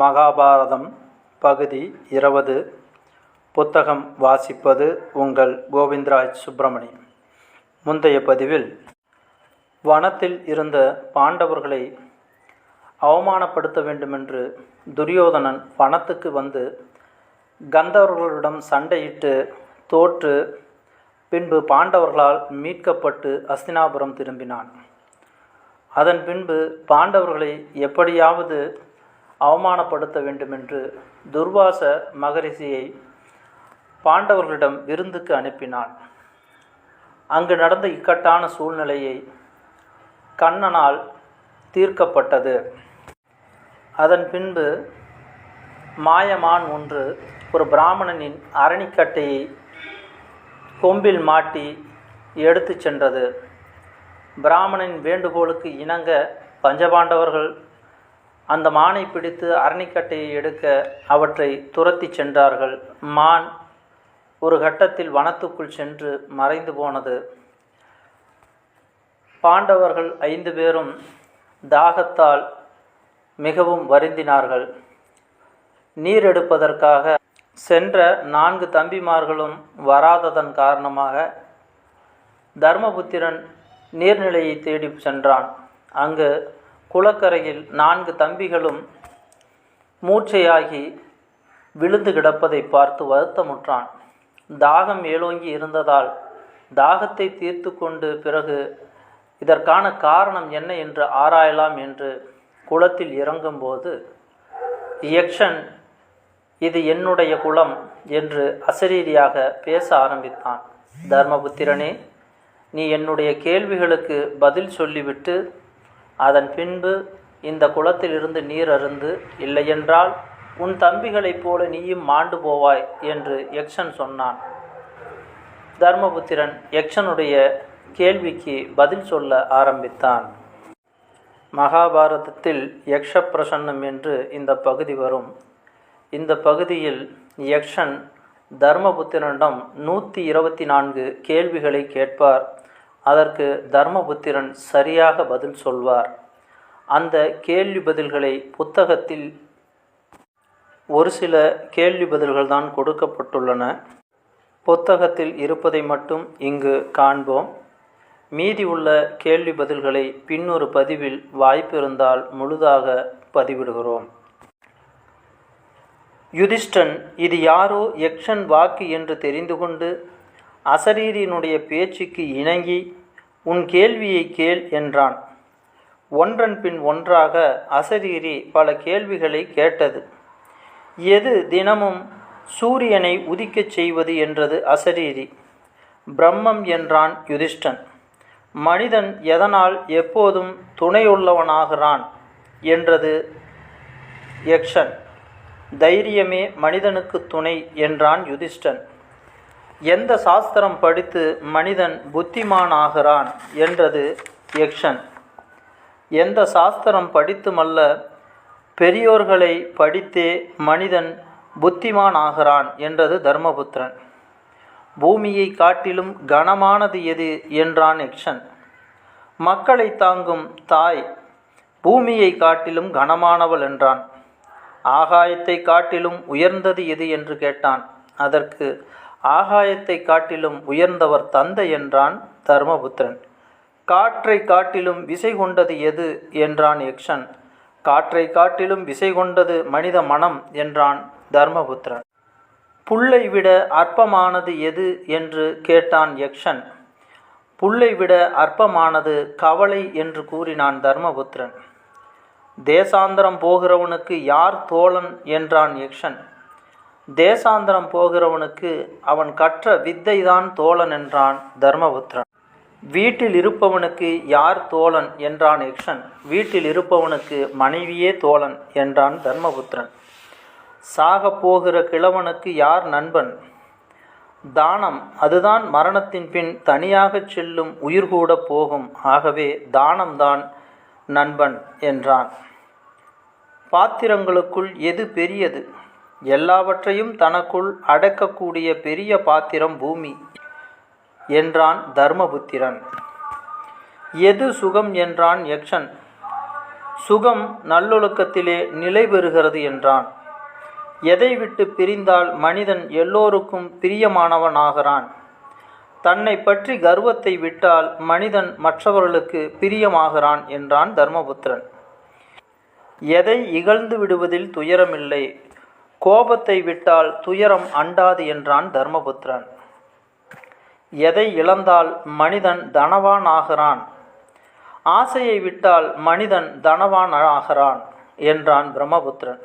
மகாபாரதம் பகுதி இருபது. புத்தகம் வாசிப்பது உங்கள் கோவிந்தராஜ் சுப்பிரமணியம். முந்தைய பதிவில் வனத்தில் இருந்த பாண்டவர்களை அவமானப்படுத்த வேண்டுமென்று துரியோதனன் வனத்துக்கு வந்து கந்தவர்களிடம் சண்டையிட்டு தோற்று பின்பு பாண்டவர்களால் மீட்கப்பட்டு அஸ்தினாபுரம் திரும்பினான். அதன் பின்பு பாண்டவர்களை எப்படியாவது அவமானப்படுத்த வேண்டுமென்று துர்வாச மகரிஷியை பாண்டவர்களிடம் விருந்துக்கு அனுப்பினான். அங்கு நடந்த இக்கட்டான சூழ்நிலையை கண்ணனால் தீர்க்கப்பட்டது. அதன் பின்பு மாயமான் ஒன்று ஒரு பிராமணனின் அரணிக்கட்டையை கொம்பில் மாட்டி எடுத்துச் சென்றது. பிராமணனின் வேண்டுகோளுக்கு இணங்க பஞ்சபாண்டவர்கள் அந்த மானை பிடித்து அரணிக்கட்டையை எடுக்க அவற்றை துரத்தி சென்றார்கள். மான் ஒரு கட்டத்தில் வனத்துக்குள் சென்று மறைந்து போனது. பாண்டவர்கள் ஐந்து பேரும் தாகத்தால் மிகவும் வருந்தினார்கள். நீர் எடுப்பதற்காக சென்ற நான்கு தம்பிமார்களும் வராததன் காரணமாக தர்மபுத்திரன் நீர்நிலையை தேடி சென்றான். அங்கு குளக்கரையில் நான்கு தம்பிகளும் மூச்சையாகி விழுந்து கிடப்பதை பார்த்து வருத்தமுற்றான். தாகம் மேலோங்கி இருந்ததால் தாகத்தை தீர்த்து கொண்டு பிறகு இதற்கான காரணம் என்ன என்று ஆராயலாம் என்று குளத்தில் இறங்கும்போது யக்ஷன் இது என்னுடைய குலம் என்று அசரீரியாக பேச ஆரம்பித்தான். தர்மபுத்திரனே நீ என்னுடைய கேள்விகளுக்கு பதில் சொல்லிவிட்டு அதன் பின்பு இந்த குளத்திலிருந்து நீர் அருந்து இல்லையென்றால் உன் தம்பிகளைப் போல நீயும் மாண்டு போவாய் என்று யக்ஷன் சொன்னான். தர்மபுத்திரன் யக்ஷனுடைய கேள்விக்கு பதில் சொல்ல ஆரம்பித்தான். மகாபாரதத்தில் யக்ஷ பிரசன்னம் என்று இந்த பகுதி வரும். இந்த பகுதியில் யக்ஷன் தர்மபுத்திரனிடம் நூற்றி இருபத்தி நான்கு கேள்விகளை கேட்பார். அதற்கு தர்மபுத்திரன் சரியாக பதில் சொல்வார். அந்த கேள்வி பதில்களை புத்தகத்தில் ஒரு சில கேள்வி பதில்கள் தான் கொடுக்கப்பட்டுள்ளன. புத்தகத்தில் இருப்பதை மட்டும் இங்கு காண்போம். மீதி உள்ள கேள்வி பதில்களை பின்னொரு பதிவில் வாய்ப்பு இருந்தால் முழுதாக பதிவிடுகிறோம். யுதிஷ்டன் இது யாரோ யக்ஷன் வாக்கு என்று தெரிந்து கொண்டு அசரீரியினுடைய பேச்சுக்கு இணங்கி உன் கேள்வியை கேள் என்றான். ஒன்றன் பின் ஒன்றாக அசரீரி பல கேள்விகளை கேட்டது. எது தினமும் சூரியனை உதிக்கச் செய்வது? என்றது அசரீரி. பிரம்மம் என்றான் யுதிஷ்டன். மனிதன் எதனால் எப்போதும் துணையுள்ளவனாகிறான்? என்றது யக்ஷன். தைரியமே மனிதனுக்கு துணை என்றான் யுதிஷ்டன். எந்த சாஸ்திரம் படித்து மனிதன் புத்திமானாகிறான் என்றது யக்ஷன். எந்த சாஸ்திரம் படித்துமல்ல பெரியோர்களை படித்தே மனிதன் புத்திமான் ஆகிறான் என்றது தர்மபுத்திரன். பூமியை காட்டிலும் கனமானது எது என்றான் யக்ஷன். மக்களை தாங்கும் தாய் பூமியை காட்டிலும் கனமானவள் என்றான். ஆகாயத்தை காட்டிலும் உயர்ந்தது எது என்று கேட்டான். அதற்கு ஆகாயத்தை காட்டிலும் உயர்ந்தவர் தந்தை என்றான் தர்மபுத்திரன். காற்றை காட்டிலும் விசை கொண்டது எது? என்றான் யக்ஷன். காற்றை காட்டிலும் விசை கொண்டது மனித மனம் என்றான் தர்மபுத்திரன். புல்லை விட அற்பமானது எது? என்று கேட்டான் யக்ஷன். புல்லை விட அற்பமானது கவலை என்று கூறினான் தர்மபுத்திரன். தேசாந்திரம் போகிறவனுக்கு யார் தோழன்? என்றான் யக்ஷன். தேசாந்திரம் போகிறவனுக்கு அவன் கற்ற வித்தைதான் தோழன் என்றான் தர்மபுத்திரன். வீட்டில் இருப்பவனுக்கு யார் தோழன் என்றான் யக்ஷன். வீட்டில் இருப்பவனுக்கு மனைவியே தோழன் என்றான் தர்மபுத்திரன். சாக போகிற கிழவனுக்கு யார் நண்பன்? தானம் அதுதான் மரணத்தின் பின் தனியாகச் செல்லும் உயிர் கூட போகும். ஆகவே தானம்தான் நண்பன் என்றான். பாத்திரங்களுக்குள் எது பெரியது? எல்லாவற்றையும் தனக்குள் அடக்கக்கூடிய பெரிய பாத்திரம் பூமி என்றான் தர்மபுத்திரன். எது சுகம் என்றான் யக்ஷன். சுகம் நல்லொழுக்கத்திலே நிலை பெறுகிறது என்றான். எதை விட்டு பிரிந்தால் மனிதன் எல்லோருக்கும் பிரியமானவனாகிறான். தன்னை பற்றி கர்வத்தை விட்டால் மனிதன் மற்றவர்களுக்கு பிரியமாகிறான் என்றான் தர்மபுத்திரன். எதை இகழ்ந்து விடுவதில் துயரமில்லை கோபத்தை விட்டால் துயரம் அண்டாது என்றான் தர்மபுத்திரன். எதை இழந்தால் மனிதன் தனவான் ஆகிறான் ஆசையை விட்டால் மனிதன் தனவான் ஆகிறான் என்றான் பிரம்மபுத்திரன்.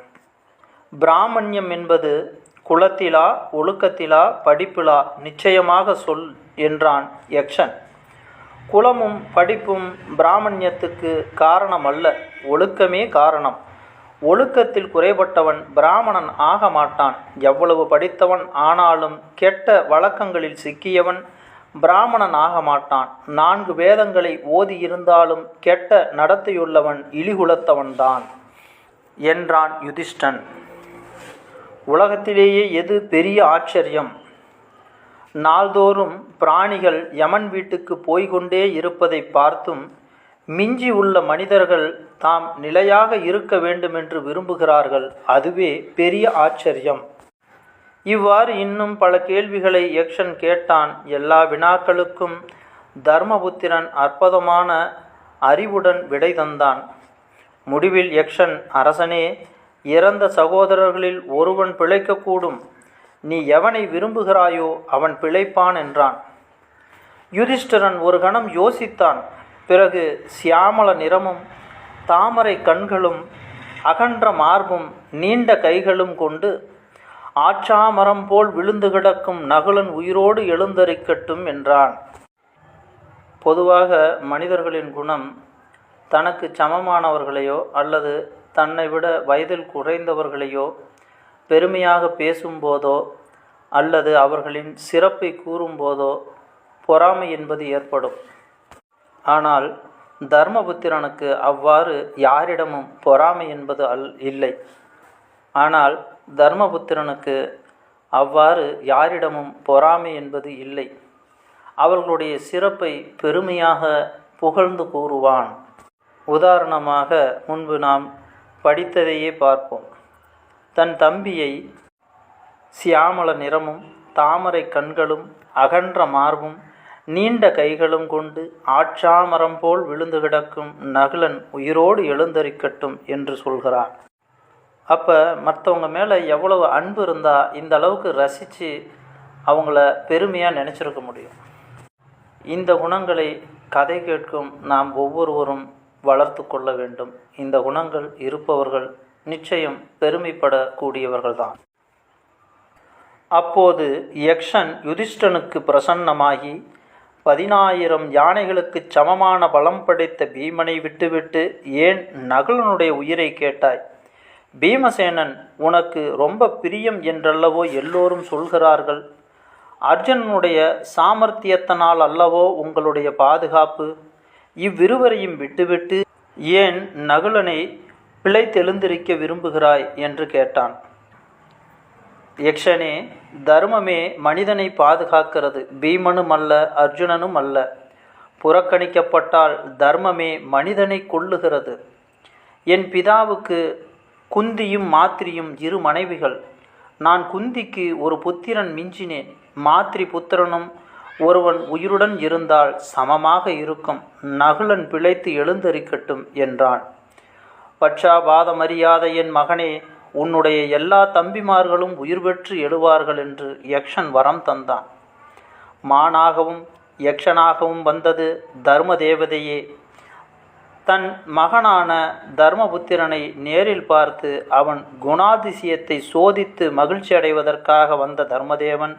பிராமணியம் என்பது குலத்திலா ஒழுக்கத்திலா படிப்பிலா நிச்சயமாக சொல் என்றான் யக்ஷன். குலமும் படிப்பும் பிராமணியத்துக்கு காரணம் அல்ல ஒழுக்கமே காரணம். ஒழுக்கத்தில் குறைபட்டவன் பிராமணன் ஆக மாட்டான். எவ்வளவு படித்தவன் ஆனாலும் கெட்ட வழக்கங்களில் சிக்கியவன் பிராமணன் ஆக மாட்டான். நான்கு வேதங்களை ஓதியிருந்தாலும் கெட்ட நடத்தையுள்ளவன் இழிகுலத்தவன்தான். என்றான் யுதிஷ்டன். உலகத்திலேயே எது பெரிய ஆச்சரியம்? நாள்தோறும் பிராணிகள் யமன் வீட்டுக்கு போய்கொண்டே இருப்பதை பார்த்தும் மிஞ்சி உள்ள மனிதர்கள் தாம் நிலையாக இருக்க வேண்டுமென்று விரும்புகிறார்கள். அதுவே பெரிய ஆச்சரியம். இவ்வாறு இன்னும் பல கேள்விகளை யக்ஷன் கேட்டான். எல்லா வினாக்களுக்கும் தர்மபுத்திரன் அற்புதமான அறிவுடன் விடை தந்தான். முடிவில் யக்ஷன் அரசனே இறந்த சகோதரர்களில் ஒருவன் பிழைக்கக்கூடும். நீ எவனை விரும்புகிறாயோ அவன் பிழைப்பான் என்றான். யுதிஷ்டிரன் ஒரு கணம் யோசித்தான். பிறகு சியாமல நிறமும் தாமரை கண்களும் அகன்ற மார்பும் நீண்ட கைகளும் கொண்டு ஆச்சாமரம் போல் விழுந்து கிடக்கும் நகுலன் உயிரோடு எழுந்தரிக்கட்டும் என்றான். பொதுவாக மனிதர்களின் குணம் தனக்கு சமமானவர்களையோ அல்லது தன்னை விட வயதில் குறைந்தவர்களையோ பெருமையாக பேசும்போதோ அல்லது அவர்களின் சிறப்பை கூறும்போதோ பொறாமை என்பது ஏற்படும். ஆனால் தர்மபுத்திரனுக்கு அவ்வாறு யாரிடமும் பொறாமை என்பது அல் இல்லை. ஆனால் தர்மபுத்திரனுக்கு அவ்வாறு யாரிடமும் பொறாமை என்பது இல்லை. அவர்களுடைய சிறப்பை பெருமையாக புகழ்ந்து கூறுவான். உதாரணமாக முன்பு நாம் படித்ததையே பார்ப்போம். தன் தம்பியை சியாமல நிறமும் தாமரை கண்களும் அகன்ற மார்பும் நீண்ட கைகளும் கொண்டு ஆட்சாமரம் போல் விழுந்து கிடக்கும் நகுலன் உயிரோடு எழுந்தரிக்கட்டும் என்று சொல்கிறான். அப்போ மற்றவங்க மேலே எவ்வளவு அன்பு இருந்தால் இந்த அளவுக்கு ரசித்து அவங்கள பெருமையாக நினச்சிருக்க முடியும். இந்த குணங்களை கதை கேட்கும் நாம் ஒவ்வொருவரும் வளர்த்து கொள்ள வேண்டும். இந்த குணங்கள் இருப்பவர்கள் நிச்சயம் பெருமைப்படக்கூடியவர்கள்தான். அப்போது யக்ஷன் யுதிஷ்டனுக்கு பிரசன்னமாகி பதினாயிரம் யானைகளுக்குச் சமமான பலம் படைத்த பீமனை விட்டுவிட்டு ஏன் நகுலனுடைய உயிரை கேட்டாய்? பீமசேனன் உனக்கு ரொம்ப பிரியம் என்றல்லவோ எல்லோரும் சொல்கிறார்கள். அர்ஜுனனுடைய சாமர்த்தியத்தினால் அல்லவோ உங்களுடைய பாதுகாப்பு? இவ்விருவரையும் விட்டுவிட்டு ஏன் நகுலனை பிழைத்தெழுந்திருக்க விரும்புகிறாய்? என்று கேட்டான். யக்ஷனே தர்மமே மனிதனை பாதுகாக்கிறது பீமனும் அல்ல அர்ஜுனனும் அல்ல புறக்கணிக்கப்பட்டால் தர்மமே மனிதனை கொள்ளுகிறது என் பிதாவுக்கு குந்தியும் மாத்திரியும் இரு மனைவிகள். நான் குந்திக்கு ஒரு புத்திரன் மிஞ்சினேன். மாத்திரி புத்திரனும் ஒருவன் உயிருடன் இருந்தால் சமமாக இருக்கும். நகுலன் பிழைத்து எழுந்தரிக்கட்டும் என்றான். பட்சாபாதமறியாத என் மகனே உன்னுடைய எல்லா தம்பிமார்களும் உயிர் பெற்று எழுவார்கள் என்று யக்ஷன் வரம் தந்தான். மானாகவும் யக்ஷனாகவும் வந்தது தர்ம தேவதையே தன் மகனான தர்மபுத்திரனை நேரில் பார்த்து அவன் குணாதிசயத்தை சோதித்து மகிழ்ச்சி அடைவதற்காக வந்த தர்மதேவன்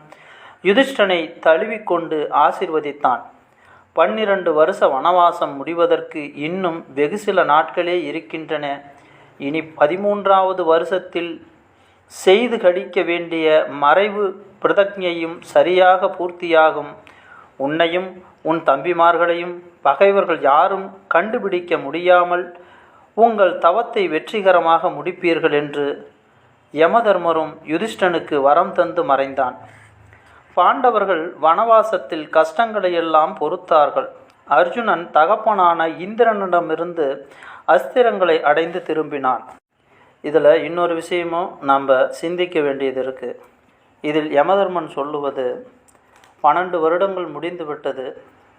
யுதிஷ்டனை தழுவிக்கொண்டு ஆசிர்வதித்தான். பன்னிரண்டு வருஷ வனவாசம் முடிவதற்கு இன்னும் வெகு சில நாட்களே இருக்கின்றன. இனி பதிமூன்றாவது வருஷத்தில் செய்து கடிக்க வேண்டிய மறைவு பிரதஜையும் சரியாக பூர்த்தியாகும். உன்னையும் உன் தம்பிமார்களையும் பகைவர்கள் யாரும் கண்டுபிடிக்க முடியாமல் உங்கள் தவத்தை வெற்றிகரமாக முடிப்பீர்கள் என்று யமதர்மரும் யுதிஷ்டனுக்கு வரம் தந்து மறைந்தான். பாண்டவர்கள் வனவாசத்தில் கஷ்டங்களையெல்லாம் பொறுத்தார்கள். அர்ஜுனன் தகப்பனான இந்திரனிடமிருந்து அஸ்திரங்களை அடைந்து திரும்பினான். இதில் இன்னொரு விஷயமும் நம்ம சிந்திக்க வேண்டியது இருக்குது இதில் யமதர்மன் சொல்லுவது பன்னெண்டு வருடங்கள் முடிந்து விட்டது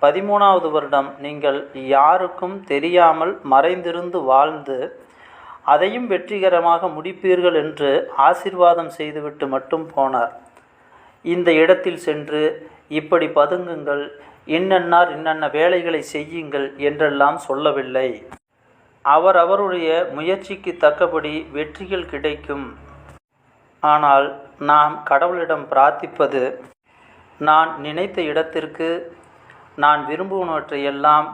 பதிமூணாவது வருடம் நீங்கள் யாருக்கும் தெரியாமல் மறைந்திருந்து வாழ்ந்து அதையும் வெற்றிகரமாக முடிப்பீர்கள் என்று ஆசிர்வாதம் செய்துவிட்டு மட்டும் போனார். இந்த இடத்தில் சென்று இப்படி பதுங்குங்கள் இன்னன்னார் இன்னென்ன வேலைகளை செய்யுங்கள் என்றெல்லாம் சொல்லவில்லை. அவர் அவருடைய முயற்சிக்கு தக்கபடி வெற்றிகள் கிடைக்கும். ஆனால் நாம் கடவுளிடம் பிரார்த்திப்பது நான் நினைத்த இடத்திற்கு நான் விரும்புவனவற்றையெல்லாம்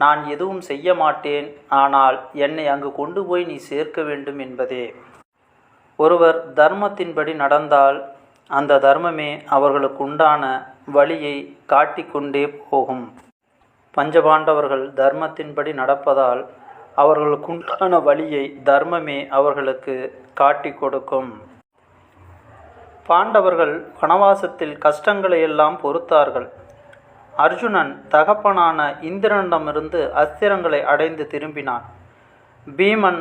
நான் எதுவும் செய்ய மாட்டேன். ஆனால் என்னை அங்கு கொண்டு போய் நீ சேர்க்க வேண்டும் என்பதே. ஒருவர் தர்மத்தின்படி நடந்தால் அந்த தர்மமே அவர்களுக்கு உண்டான வழியை காட்டிக்கொண்டே போகும். பஞ்சபாண்டவர்கள் தர்மத்தின்படி நடப்பதால் அவர்களுக்குண்டான வழியை தர்மமே அவர்களுக்கு காட்டி கொடுக்கும். பாண்டவர்கள் வனவாசத்தில் கஷ்டங்களை எல்லாம் பொறுத்தார்கள். அர்ஜுனன் தகப்பனான இந்திரனிடமிருந்து அஸ்திரங்களை அடைந்து திரும்பினான். பீமன்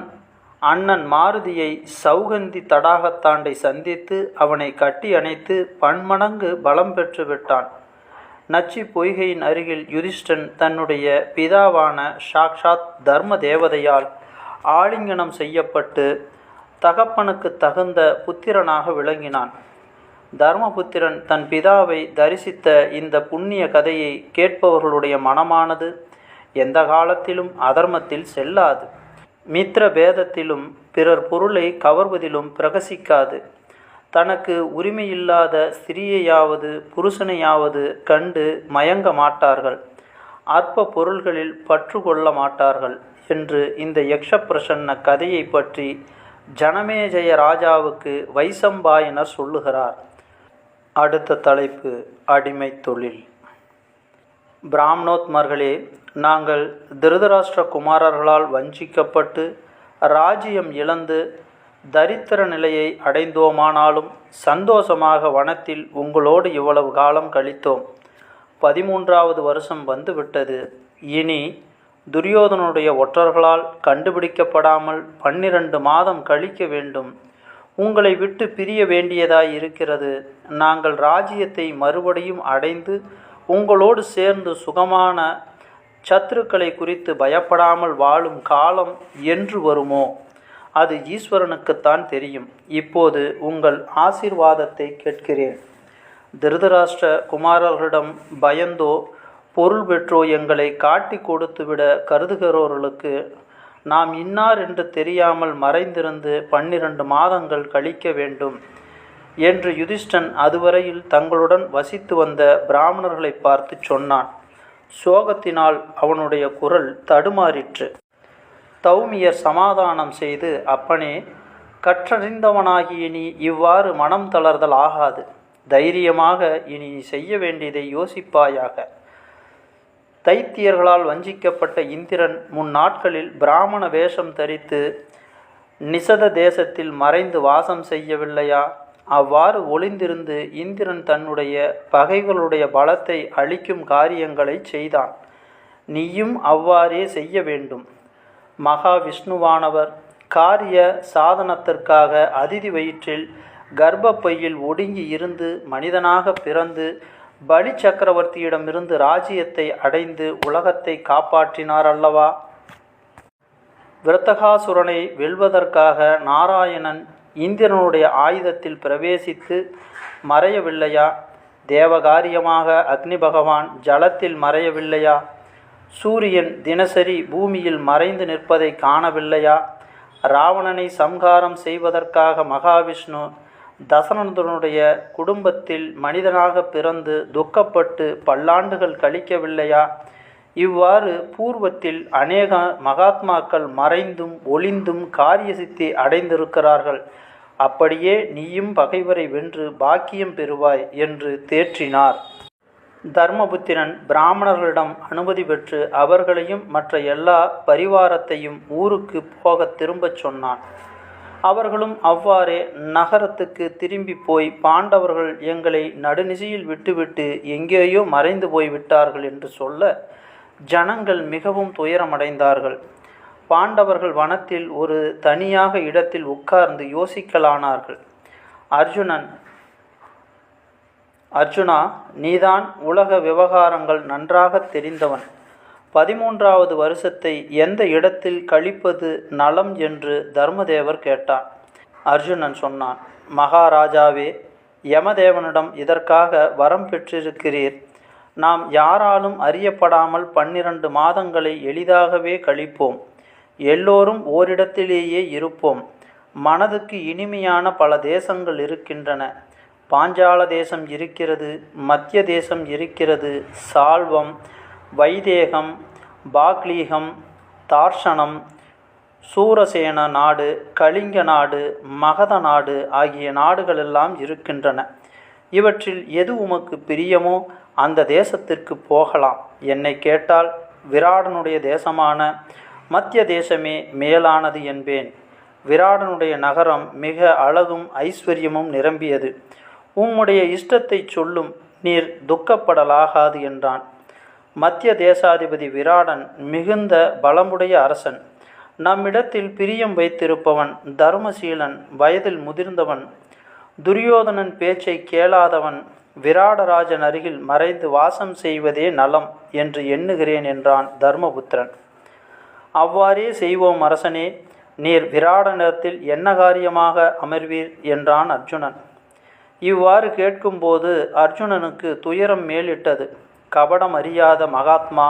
அண்ணன் மாருதியை சௌகந்தி தடாகத்தாண்டை சந்தித்து அவனை கட்டி அணைத்து பன்மடங்கு பலம் பெற்று விட்டான். நச்சி பொய்கையின் அருகில் யுதிஷ்டன் தன்னுடைய பிதாவான சாக்ஷாத் தர்ம தேவதையால் ஆலிங்கனம் செய்யப்பட்டு தகப்பனுக்கு தகுந்த புத்திரனாக விளங்கினான். தர்மபுத்திரன் தன் பிதாவை தரிசித்த இந்த புண்ணிய கதையை கேட்பவர்களுடைய மனமானது எந்த காலத்திலும் அதர்மத்தில் செல்லாது. மித்திர பேதத்திலும் பிறர் பொருளை கவர்வதிலும் பிரகசிக்காது. தனக்கு உரிமையில்லாத ஸ்திரீயையாவது புருஷனையாவது கண்டு மயங்க மாட்டார்கள். அற்ப பொருள்களில் பற்று கொள்ள மாட்டார்கள் என்று இந்த யக்ஷப்பிரசன்ன கதையை பற்றி ஜனமேஜய ராஜாவுக்கு வைசம்பாயனர் சொல்லுகிறார். அடுத்த தலைப்பு அடிமை தொழில். பிராமணோத்மர்களே நாங்கள் திருதராஷ்டிர குமாரர்களால் வஞ்சிக்கப்பட்டு ராஜ்யம் இழந்து தரித்திர நிலையை அடைந்தோமானாலும் சந்தோஷமாக வனத்தில் உங்களோடு இவ்வளவு காலம் கழித்தோம். பதிமூன்றாவது வருஷம் வந்துவிட்டது. இனி துரியோதனுடைய ஒற்றர்களால் கண்டுபிடிக்கப்படாமல் பன்னிரண்டு மாதம் கழிக்க வேண்டும். உங்களை விட்டு பிரிய வேண்டியதாய் இருக்கிறது. நாங்கள் ராஜ்யத்தை மறுபடியும் அடைந்து உங்களோடு சேர்ந்து சுகமான சத்துருக்களை குறித்து பயப்படாமல் வாழும் காலம் என்று வருமோ? அது ஈஸ்வரனுக்குத்தான் தெரியும். இப்போது உங்கள் ஆசீர்வாதத்தை கேட்கிறேன். திருதராஷ்டிர குமாரர்களிடம் பயந்தோ பொருள் பெற்றோ எங்களை காட்டி கொடுத்துவிட கருதுகிறவர்களுக்கு நாம் இன்னார் என்று தெரியாமல் மறைந்திருந்து பன்னிரண்டு மாதங்கள் கழிக்க வேண்டும் என்று யுதிஷ்டன் அதுவரையில் தங்களுடன் வசித்து வந்த பிராமணர்களை பார்த்து சொன்னான். சோகத்தினால் அவனுடைய குரல் தடுமாறிற்று. தௌமியர் சமாதானம் செய்து அப்பனே கற்றறிந்தவனாகிய நீ இவ்வாறு மனம் தளர்தல் ஆகாது. தைரியமாக இனி நீ செய்ய வேண்டியதை யோசிப்பாயாக. தைத்தியர்களால் வஞ்சிக்கப்பட்ட இந்திரன் முன் நாட்களில் பிராமண வேஷம் தரித்து நிசத தேசத்தில் மறைந்து வாசம் செய்யவில்லையா? அவ்வாறு ஒளிந்திருந்து இந்திரன் தன்னுடைய பகைகளுடைய பலத்தை அழிக்கும் காரியங்களை செய்தான். நீயும் அவ்வாறே செய்ய வேண்டும். மகாவிஷ்ணுவானவர் காரிய சாதனத்திற்காக அதிதி வயிற்றில் கர்ப்பப்பையில் ஒடுங்கி இருந்து மனிதனாக பிறந்து பலி சக்கரவர்த்தியிடமிருந்து ராஜ்யத்தை அடைந்து உலகத்தை காப்பாற்றினார் அல்லவா? விரத்தகாசுரனை வெல்வதற்காக நாராயணன் இந்திரனுடைய ஆயுதத்தில் பிரவேசித்து மறையவில்லையா? தேவகாரியமாக அக்னி பகவான் ஜலத்தில் மறையவில்லையா? சூரியன் தினசரி பூமியில் மறைந்து நிற்பதை காணவில்லையா? ராவணனை சம்ஹாரம் செய்வதற்காக மகாவிஷ்ணு தசனந்தனுடைய குடும்பத்தில் மனிதனாக பிறந்து துக்கப்பட்டு பல்லாண்டுகள் கழிக்கவில்லையா? இவ்வாறு பூர்வத்தில் அநேக மகாத்மாக்கள் மறைந்தும் ஒளிந்தும் காரிய சித்தி அடைந்திருக்கிறார்கள். அப்படியே நீயும் பகைவரை வென்று பாக்கியம் பெறுவாய் என்று தேற்றினார். தர்மபுத்திரன் பிராமணர்களிடம் அனுமதி பெற்று அவர்களையும் மற்ற எல்லா பரிவாரத்தையும் ஊருக்கு போக திரும்பச் சொன்னான். அவர்களும் அவ்வாறே நகரத்துக்கு திரும்பி போய் பாண்டவர்கள் எங்களை நடுநிசையில் விட்டுவிட்டு எங்கேயோ மறைந்து போய் விட்டார்கள் என்று சொல்ல ஜனங்கள் மிகவும் துயரமடைந்தார்கள். பாண்டவர்கள் வனத்தில் ஒரு தனியாக இடத்தில் உட்கார்ந்து யோசிக்கலானார்கள். அர்ஜுனன் அர்ஜுனா நீதான் உலக விவகாரங்கள் நன்றாக தெரிந்தவன். பதிமூன்றாவது வருஷத்தை எந்த இடத்தில் கழிப்பது நலம் என்று தர்மதேவர் கேட்டான். அர்ஜுனன் சொன்னான் மகாராஜாவே யமதேவனிடம் இதற்காக வரம் பெற்றிருக்கிறீர். நாம் யாராலும் அறியப்படாமல் பன்னிரண்டு மாதங்களை எளிதாகவே கழிப்போம். எல்லோரும் ஓரிடத்திலேயே இருப்போம். மனதுக்கு இனிமையான பல தேசங்கள் இருக்கின்றன. பாஞ்சால தேசம் இருக்கிறது மத்திய தேசம் இருக்கிறது சால்வம் வைதேகம் பாக்லீகம் தார்ஷனம் சூரசேன நாடு கலிங்க நாடு மகத நாடு ஆகிய நாடுகளெல்லாம் இருக்கின்றன. இவற்றில் எது உமக்கு பிரியமோ அந்த தேசத்திற்கு போகலாம். என்னை கேட்டால் விராடனுடைய தேசமான மத்திய தேசமே மேலானது என்பேன். விராடனுடைய நகரம் மிக அழகும் ஐஸ்வர்யமும் நிரம்பியது. உம்முடைய இஷ்டத்தை சொல்லும் நீர் துக்கப்படலாகாது என்றான். மத்திய தேசாதிபதி விராடன் மிகுந்த பலமுடைய அரசன். நம்மிடத்தில் பிரியம் வைத்திருப்பவன் தர்மசீலன் வயதில் முதிர்ந்தவன் துரியோதனன் பேச்சை கேளாதவன் விராடராஜன் அருகில் மறைந்து வாசம் செய்வதே நலம் என்று எண்ணுகிறேன் என்றான் தர்மபுத்திரன். அவ்வாறே செய்வோம் அரசனே நீர் விராடனிடத்தில் என்ன காரியமாக அமர்வீர்? என்றான் அர்ஜுனன். இவ்வாறு கேட்கும்போது அர்ஜுனனுக்கு துயரம் மேலிட்டது. கபடம் அறியாத மகாத்மா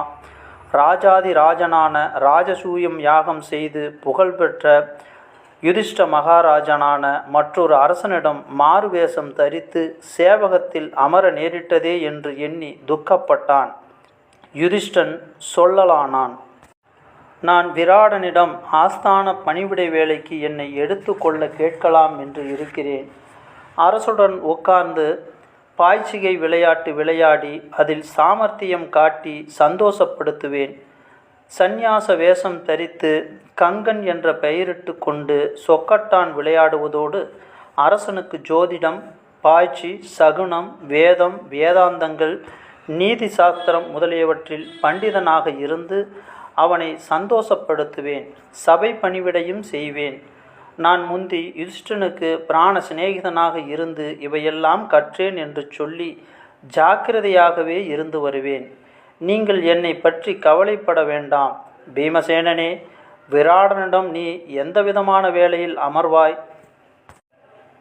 ராஜாதி ராஜனான ராஜசூயம் யாகம் செய்து புகழ்பெற்ற யுதிஷ்ட மகாராஜனான மற்றொரு அரசனிடம் மாறுவேஷம் தரித்து சேவகத்தில் அமர நேரிட்டதே என்று எண்ணி துக்கப்பட்டான். யுதிஷ்டன் சொல்லலானான் நான் விராடனிடம் ஆஸ்தான பணிவிடை வேலைக்கு என்னை எடுத்துக்கொள்ள கேட்கலாம் என்று இருக்கிறேன். அரசுடன் உட்கார்ந்து பாய்ச்சிகை விளையாட்டு விளையாடி அதில் சாமர்த்தியம் காட்டி சந்தோஷப்படுத்துவேன். சந்நியாச வேஷம் தரித்து கங்கன் என்ற பெயரிட்டு கொண்டு சொக்கட்டான் விளையாடுவதோடு அரசனுக்கு ஜோதிடம் பாய்ச்சி சகுனம் வேதம் வேதாந்தங்கள் நீதி சாஸ்திரம் முதலியவற்றில் பண்டிதனாக இருந்து அவனை சந்தோஷப்படுத்துவேன். சபை பணிவிடையும் செய்வேன். நான் முந்தி யுதிஷ்டனுக்கு பிராண சிநேகிதனாக இருந்து இவையெல்லாம் கற்றேன் என்று சொல்லி ஜாக்கிரதையாகவே இருந்து வருவேன். நீங்கள் என்னை பற்றி கவலைப்பட வேண்டாம். பீமசேனனே விராடனிடம் நீ எந்த விதமான வேளையில் அமர்வாய்?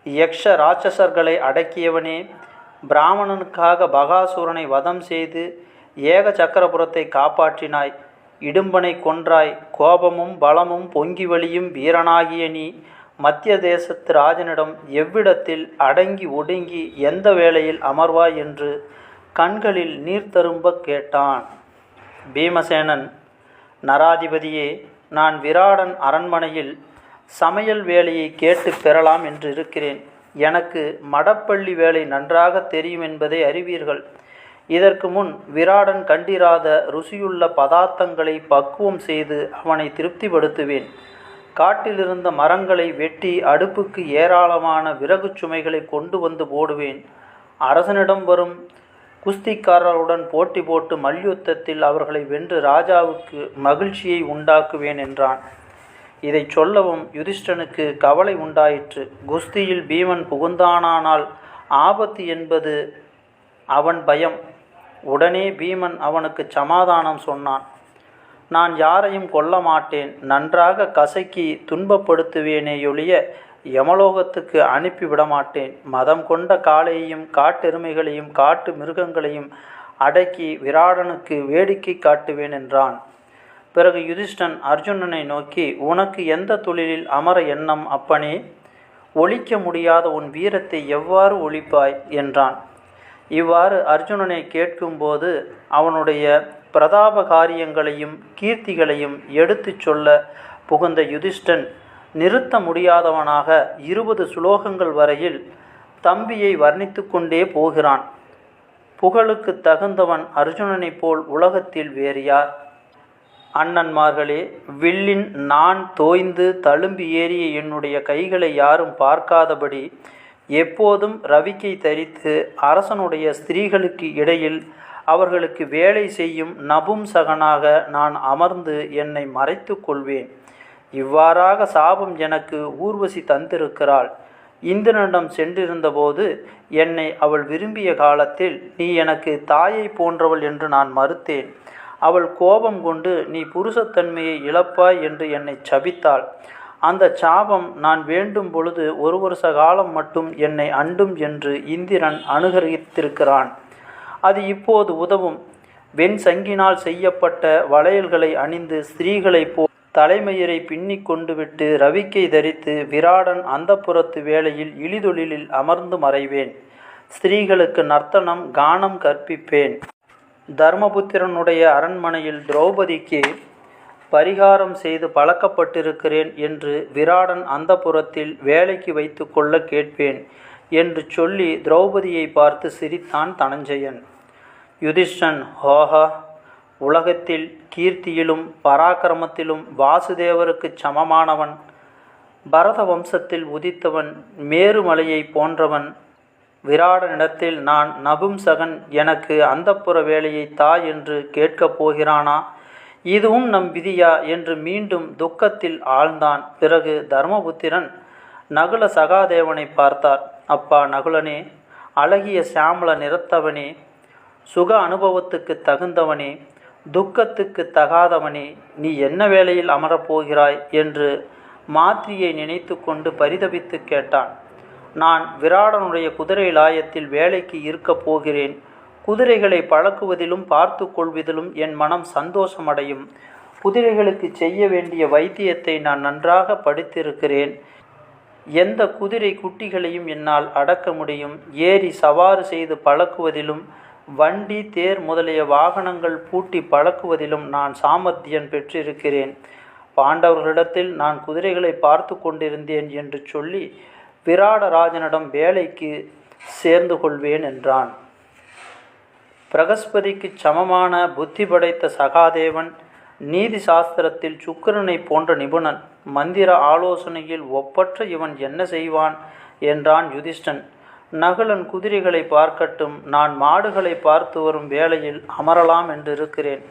யக்ஷ ராட்சசர்களை அடக்கியவனே பிராமணனுக்காக பகாசூரனை வதம் செய்து ஏக சக்கரபுரத்தை காப்பாற்றினாய். இடும்பனை கொன்றாய். கோபமும் பலமும் பொங்கி வழியும் வீரனாகிய நீ. மத்திய தேசத்து ராஜனிடம் எவ்விடத்தில் அடங்கி ஒடுங்கி எந்த வேளையில் அமர்வாய் என்று கண்களில் நீர் தரும்ப கேட்டான். பீமசேனன் நராதிபதியே நான் விராடன் அரண்மனையில் சமையல் வேலையை கேட்டு பெறலாம் என்று இருக்கிறேன். எனக்கு மடப்பள்ளி வேலை நன்றாக தெரியும் என்பதை அறிவீர்கள். இதற்கு முன் விராடன் கண்டிராத ருசியுள்ள பதார்த்தங்களை பக்குவம் செய்து அவனை திருப்திப்படுத்துவேன். காட்டிலிருந்த மரங்களை வெட்டி அடுப்புக்கு ஏராளமான விறகு சுமைகளை கொண்டு வந்து போடுவேன். அரசனிடம் வரும் குஸ்திக்காரர்களுடன் போட்டி போட்டு மல்யுத்தத்தில் அவர்களை வென்று ராஜாவுக்கு மகிழ்ச்சியை உண்டாக்குவேன் என்றான். இதை சொல்லவும் யுதிஷ்டனுக்கு கவலை உண்டாயிற்று. குஸ்தியில் பீமன் புகுந்தானானால் ஆபத்து என்பது அவன் பயம். உடனே பீமன் அவனுக்கு சமாதானம் சொன்னான். நான் யாரையும் கொல்ல மாட்டேன் நன்றாக கசக்கி துன்பப்படுத்துவேனேயொழிய யமலோகத்துக்கு அனுப்பிவிட மாட்டேன் மதம் கொண்ட காளையையும் காட்டெருமைகளையும் காட்டு மிருகங்களையும் அடக்கி விராடனுக்கு வேடிக்கை காட்டுவேன் என்றான். பிறகு யுதிஷ்டன் அர்ஜுனனை நோக்கி உனக்கு எந்த தொழிலில் அமர எண்ணம் அப்பனே? ஒழிக்க முடியாத உன் வீரத்தை எவ்வாறு ஒழிப்பாய்? என்றான். இவ்வாறு அர்ஜுனனை கேட்கும்போது அவனுடைய பிரதாப காரியங்களையும் கீர்த்திகளையும் எடுத்துச் சொல்ல புகுந்த யுதிஷ்டன் நிறுத்த முடியாதவனாக இருபது சுலோகங்கள் வரையில் தம்பியை வர்ணித்து கொண்டே போகிறான். புகழுக்கு தகுந்தவன் அர்ஜுனனைப் போல் உலகத்தில் வேறு யார் அண்ணன்மார்களே வில்லின் நான் தோய்ந்து தழும்பி ஏறிய என்னுடைய கைகளை யாரும் பார்க்காதபடி எப்போதும் ரவிக்கை தரித்து அரசனுடைய ஸ்திரீகளுக்கு இடையில் அவர்களுக்கு வேலை செய்யும் நபும் சகனாக நான் அமர்ந்து என்னை மறைத்து கொள்வேன். இவ்வாறாக சாபம் எனக்கு ஊர்வசி தந்திருக்கிறாள். இந்திரனிடம் சென்றிருந்தபோது என்னை அவள் விரும்பிய காலத்தில் நீ எனக்கு தாயை போன்றவள் என்று நான் மறுத்தேன். அவள் கோபம் கொண்டு நீ புருஷத்தன்மையை இழப்பாய் என்று என்னை சபித்தாள். அந்த சாபம் நான் வேண்டும் பொழுது ஒரு வருஷ காலம் மட்டும் என்னை அண்டும் என்று இந்திரன் அனுகரித்திருக்கிறான் அது இப்போது உதவும். வெண் சங்கினால் செய்யப்பட்ட வளையல்களை அணிந்து ஸ்திரீகளைப் போ தலைமயிரை பின்னிக் கொண்டு விட்டு ரவிக்கை தரித்து விராடன் அந்தப்புறத்து வேளையில் இழிதொழிலில் அமர்ந்து மறைவேன். ஸ்திரீகளுக்கு நர்த்தனம் கானம் கற்பிப்பேன். தர்மபுத்திரனுடைய அரண்மனையில் திரௌபதிக்கு பரிகாரம் செய்து பழக்கப்பட்டிருக்கிறேன் என்று விராடன் அந்தப்புறத்தில் வேலைக்கு வைத்து கொள்ள கேட்பேன் என்று சொல்லி திரௌபதியை பார்த்து சிரித்தான் தனஞ்சயன். யுதிஷ்டன் ஹோஹா! உலகத்தில் கீர்த்தியிலும் பராக்கிரமத்திலும் வாசுதேவருக்குச் சமமானவன். பரத வம்சத்தில் உதித்தவன் மேருமலையை போன்றவன். விராடனிடத்தில் நான் நபும்சகன் எனக்கு அந்தப்புற வேலையை தா என்று கேட்கப் போகிறானா? இதுவும் நம் விதியா? என்று மீண்டும் துக்கத்தில் ஆழ்ந்தான். பிறகு தர்மபுத்திரன் நகுல சகாதேவனை பார்த்தார். அப்பா நகுலனே அழகிய சாமல நிறத்தவனே சுக அனுபவத்துக்கு தகுந்தவனே துக்கத்துக்கு தகாதவனே நீ என்ன வேளையில் அமரப்போகிறாய்? என்று மாத்திரியை நினைத்து கொண்டு பரிதபித்து கேட்டான். நான் விராடனுடைய குதிரை லாயத்தில் வேலைக்கு இருக்கப் போகிறேன். குதிரைகளை பழக்குவதிலும் பார்த்து கொள்வதிலும் என் மனம் சந்தோஷமடையும். குதிரைகளுக்கு செய்ய வேண்டிய வைத்தியத்தை நான் நன்றாக படித்திருக்கிறேன். எந்த குதிரை குட்டிகளையும் என்னால் அடக்க முடியும். ஏறி சவாறு செய்து பழக்குவதிலும் வண்டி தேர் முதலிய வாகனங்கள் பூட்டி பழக்குவதிலும் நான் சாமர்த்தியம் பெற்றிருக்கிறேன். பாண்டவர்களிடத்தில் நான் குதிரைகளை பார்த்து கொண்டிருந்தேன் என்று சொல்லி விராடராஜனிடம் வேலைக்கு சேர்ந்து கொள்வேன் என்றான். பிரகஸ்பதிக்கு சமமான புத்தி படைத்த சகாதேவன் நீதி சாஸ்திரத்தில் சுக்கரனை போன்ற நிபுணன் மந்திர ஆலோசனையில் ஒப்பற்ற இவன் என்ன செய்வான் என்றான் யுதிஷ்டன். நகுலன் குதிரைகளை பார்க்கட்டும் நான் மாடுகளை பார்த்து வரும் வேளையில் அமரலாம் என்று இருக்கிறேன்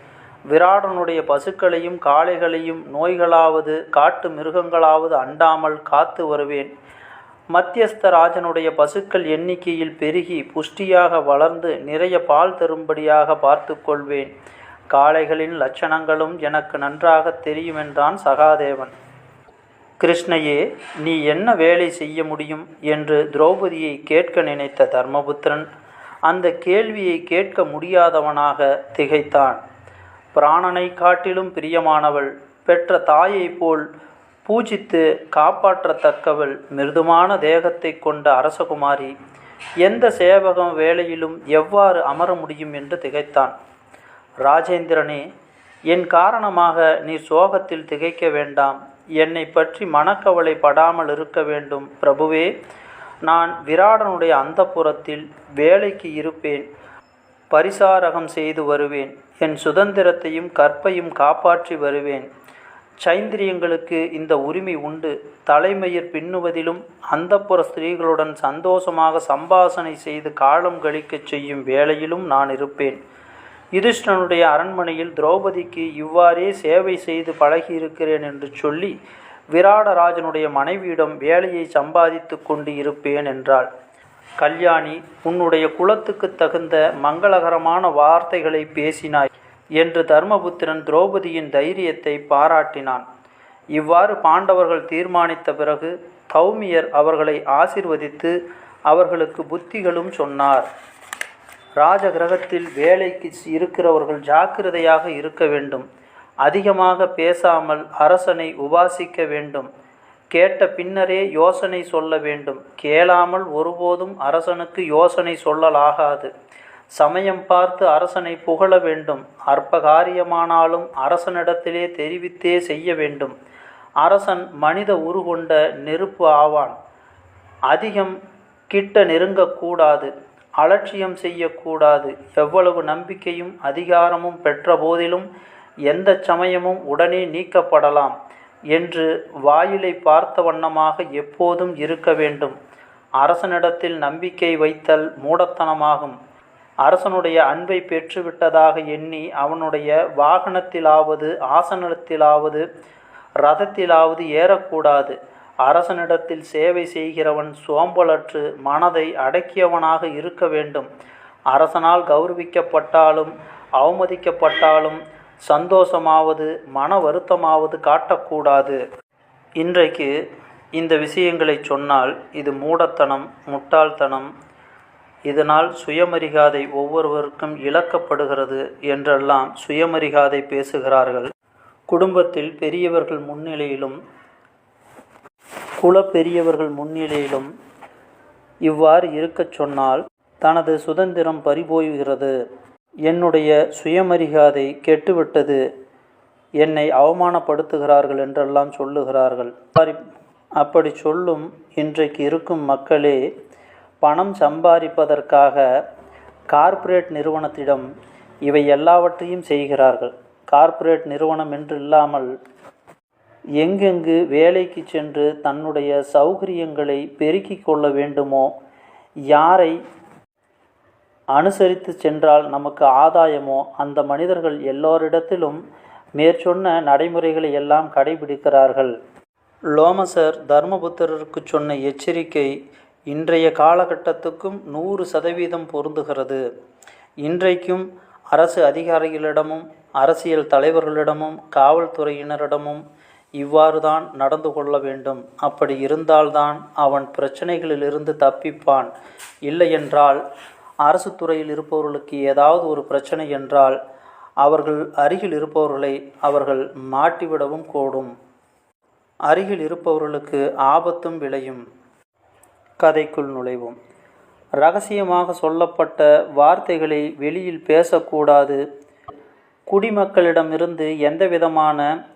விராடனுடைய பசுக்களையும் காளைகளையும் நோய்களாவது காட்டு மிருகங்களாவது அண்டாமல் காத்து வருவேன். மத்தியஸ்த ராஜனுடைய பசுக்கள் எண்ணிக்கையில் பெருகி புஷ்டியாக வளர்ந்து நிறைய பால் தரும்படியாக பார்த்து கொள்வேன் காளைகளின் லட்சணங்களும் எனக்கு நன்றாக தெரியுமென்றான் சகாதேவன். கிருஷ்ணையே நீ என்ன வேலை செய்ய முடியும்? என்று திரௌபதியை கேட்க நினைத்த தர்மபுத்திரன் அந்த கேள்வியை கேட்க முடியாதவனாக திகைத்தான். பிராணனை காட்டிலும் பிரியமானவள் பெற்ற தாயைப் போல் பூஜித்து காப்பாற்றத்தக்கவள் மிருதுமான தேகத்தை கொண்ட அரசகுமாரி எந்த சேவகம் வேலையிலும் எவ்வாறு அமர முடியும் என்று திகைத்தான். ராஜேந்திரனே என் காரணமாக நீ சோகத்தில் திகைக்க வேண்டாம். என்னை பற்றி மனக்கவலை படாமல் இருக்க வேண்டும் பிரபுவே. நான் விராடனுடைய அந்தப்புறத்தில் வேலைக்கு இருப்பேன். பரிசாரகம் செய்து வருவேன். என் சுதந்திரத்தையும் கற்பையும் காப்பாற்றி வருவேன். சைந்திரியங்களுக்கு இந்த உரிமை உண்டு. தலைமயிர் பின்னுவதிலும் அந்தப்புற ஸ்திரீகளுடன் சந்தோஷமாக சம்பாசனை செய்து காலம் கழிக்கச் செய்யும் வேளையிலும் நான் இருப்பேன். யுதிஷ்டனுடைய அரண்மனையில் திரௌபதிக்கு இவ்வாறே சேவை செய்து பழகியிருக்கிறேன் என்று சொல்லி விராடராஜனுடைய மனைவியிடம் வேலையை சம்பாதித்து கொண்டு இருப்பேன் என்றாள். கல்யாணி உன்னுடைய குலத்துக்கு தகுந்த மங்களகரமான வார்த்தைகளை பேசினாய். என்று தர்மபுத்திரன் திரௌபதியின் தைரியத்தை பாராட்டினான். இவ்வாறு பாண்டவர்கள் தீர்மானித்த பிறகு தௌமியர் அவர்களை ஆசிர்வதித்து அவர்களுக்கு புத்திகளும் சொன்னார். ராஜகிரகத்தில் வேலைக்கு இருக்கிறவர்கள் ஜாக்கிரதையாக இருக்க வேண்டும். அதிகமாக பேசாமல் அரசனை உபாசிக்க வேண்டும். கேட்ட பின்னரே யோசனை சொல்ல வேண்டும். கேளாமல் ஒருபோதும் அரசனுக்கு யோசனை சொல்லலாகாது. சமயம் பார்த்து அரசனை புகழ வேண்டும். அற்ப காரியமானாலும் அரசனிடத்திலே தெரிவித்தே செய்ய வேண்டும். அரசன் மனித உருகொண்ட நெருப்பு ஆவான். அதிகம் கிட்ட நெருங்கக்கூடாது அலட்சியம் செய்யக்கூடாது. எவ்வளவு நம்பிக்கையும் அதிகாரமும் பெற்ற போதிலும் எந்த சமயமும் உடனே நீக்கப்படலாம் என்று வாயிலை பார்த்த வண்ணமாக எப்போதும் இருக்க வேண்டும். அரசனிடத்தில் நம்பிக்கை வைத்தல் மூடத்தனமாகும். அரசனுடைய அன்பை பெற்றுவிட்டதாக எண்ணி அவனுடைய வாகனத்திலாவது ஆசனத்திலாவது ரதத்திலாவது ஏறக்கூடாது. அரசனிடத்தில் சேவை செய்கிறவன் சோம்பலற்று மனதை அடக்கியவனாக இருக்க வேண்டும். அரசனால் கௌரவிக்கப்பட்டாலும் அவமதிக்கப்பட்டாலும் சந்தோஷமாவது மன வருத்தமாவது காட்டக்கூடாது. இன்றைக்கு இந்த விஷயங்களை சொன்னால் இது மூடத்தனம் முட்டாள்தனம் இதனால் சுயமரியாதை ஒவ்வொருவருக்கும் இழக்கப்படுகிறது என்றெல்லாம் சுயமரியாதை பேசுகிறார்கள். குடும்பத்தில் பெரியவர்கள் முன்னிலையிலும் குல பெரியவர்கள் முன்னிலையிலும் இவ்வாறு இருக்கச் சொன்னால் தனது சுதந்திரம் பறிபோய்கிறது. என்னுடைய சுயமரியாதை கெட்டுவிட்டது. என்னை அவமானப்படுத்துகிறார்கள் என்றெல்லாம் சொல்லுகிறார்கள். அப்படி- அப்படி சொல்லும் இன்றைக்கு இருக்கும் மக்களே பணம் சம்பாதிப்பதற்காக கார்ப்பரேட் நிறுவனத்திடம் இவை எல்லாவற்றையும் செய்கிறார்கள். கார்ப்பரேட் நிறுவனம் என்று இல்லாமல் எங்கெங்கு வேலைக்கு சென்று தன்னுடைய சௌகரியங்களை பெருக்கிக் கொள்ள வேண்டுமோ யாரை அனுசரித்து சென்றால் நமக்கு ஆதாயமோ அந்த மனிதர்கள் எல்லோரிடத்திலும் மேற்சொன்ன நடைமுறைகளை எல்லாம் கடைபிடிக்கிறார்கள். லோமசர் தர்மபுத்திரருக்கு சொன்ன எச்சரிக்கை இன்றைய காலகட்டத்துக்கும் நூறு சதவீதம் பொருந்துகிறது. இன்றைக்கும் அரசு அதிகாரிகளிடமும் அரசியல் தலைவர்களிடமும் காவல்துறையினரிடமும் இவ்வாறு தான் நடந்து கொள்ள வேண்டும். அப்படி இருந்தால்தான் அவன் பிரச்சனைகளிலிருந்து தப்பிப்பான். இல்லையென்றால் அரசு துறையில் இருப்பவர்களுக்கு ஏதாவது ஒரு பிரச்சனை என்றால் அவர்கள் அருகில் இருப்பவர்களை அவர்கள் மாட்டிவிடவும் கூடும். அருகில் இருப்பவர்களுக்கு ஆபத்தும் விளையும். கதைக்குள் நுழைவோம். ரகசியமாக சொல்லப்பட்ட வார்த்தைகளை வெளியில் பேசக்கூடாது. குடிமக்களிடமிருந்து எந்தவிதமான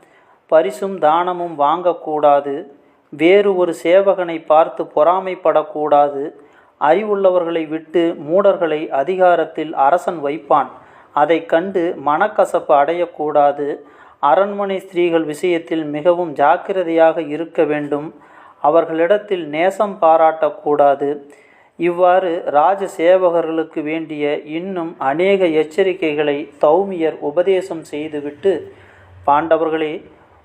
பரிசும் தானமும் வாங்கக்கூடாது. வேறு ஒரு சேவகனை பார்த்து பொறாமைப்படக்கூடாது. அறிவுள்ளவர்களை விட்டு மூடர்களை அதிகாரத்தில் அரசன் வைப்பான். அதை கண்டு மனக்கசப்பு அடையக்கூடாது. அரண்மனை ஸ்திரீகள் விஷயத்தில் மிகவும் ஜாக்கிரதையாக இருக்க வேண்டும். அவர்களிடத்தில் நேசம் பாராட்டக்கூடாது. இவ்வாறு ராஜ சேவகர்களுக்கு வேண்டிய இன்னும் அநேக எச்சரிக்கைகளை தௌமியர் உபதேசம் செய்துவிட்டு பாண்டவர்களே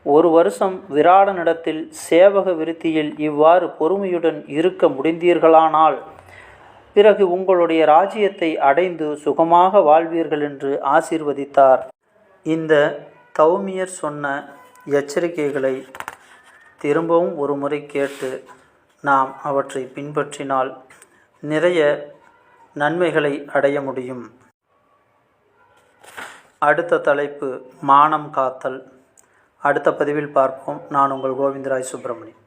ஒரு வருஷம் விராடனிடத்தில் சேவக விருத்தியில் இவ்வாறு பொறுமையுடன் இருக்க முடிந்தீர்களானால் பிறகு உங்களுடைய ராஜ்யத்தை அடைந்து சுகமாக வாழ்வீர்கள் என்று ஆசீர்வதித்தார். இந்த தௌமியர் சொன்ன எச்சரிக்கைகளை திரும்பவும் ஒரு முறை கேட்டு நாம் அவற்றை பின்பற்றினால் நிறைய நன்மைகளை அடைய முடியும். அடுத்த தலைப்பு மானம் காத்தல். அடுத்த பதிவில் பார்ப்போம். நான் உங்கள் கோவிந்தராய் சுப்பிரமணியன்.